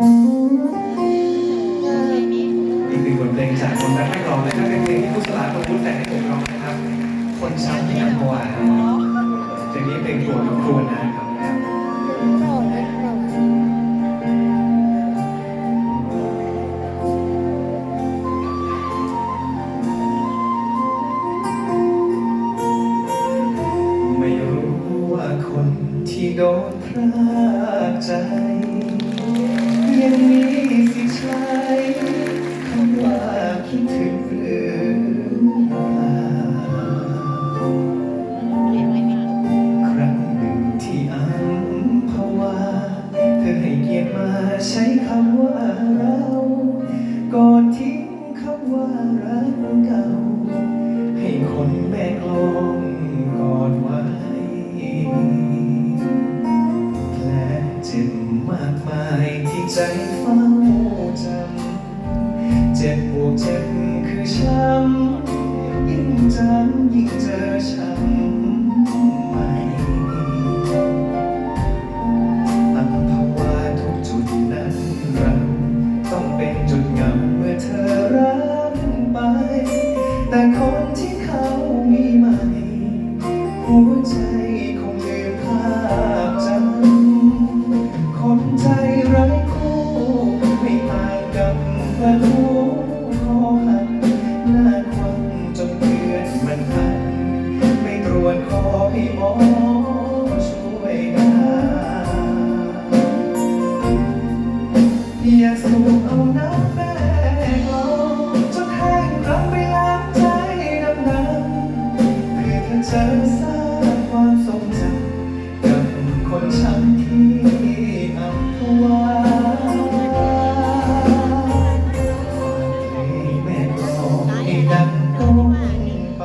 อีกหนึ่งบทเพลงจากคนรักไม่กลอนะครับเป็นเพลงที่ผู้สลาคนพุทธแต่งให้ผมร้องนะครับ คนช้ำที่อัมพวาเพลงนี้เพลงโปรดของครูนะครับไม่รู้ว่าคนที่โดนพรากใจ ยังมีสิใช้คำว่าคิดถึง ใจเฝ้าจำเจ็บปวกเจ็บคือช้ำยิ่งจำยิ่งเจอช้ำ เจอสร้างความทรงจำกับคนช้ำที่อัมพวาฝากเพลงแม่กลองให้ดังก้องไป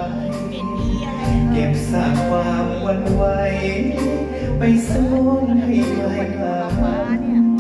เก็บซากความวันไหว ไปซ่อนให้ไกลกลางตา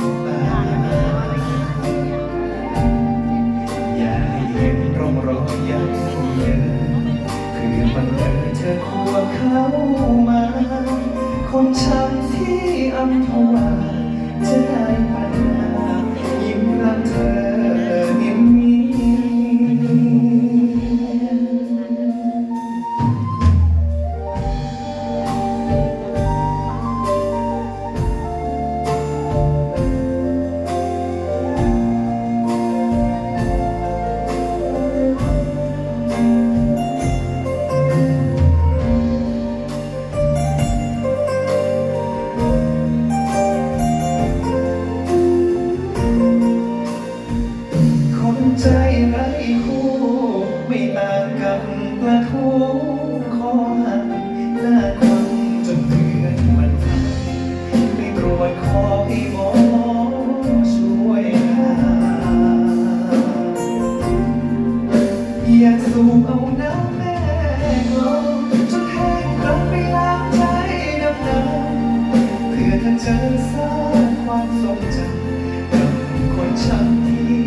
จอสร้างความทรงจำกับคนช้ำที่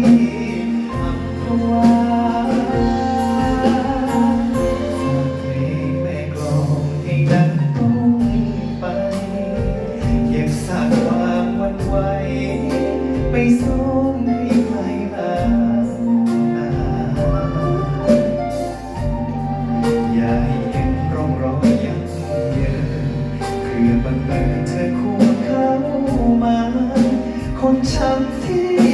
อัมพวาฝากเพลงแม่กลองให้ดังก้องไป เก็บซากความหวันไหวไปซ่อนให้ไกลลางตาอย่าให้เห็นร่องรอยยับเยินคือบังเอิญ ค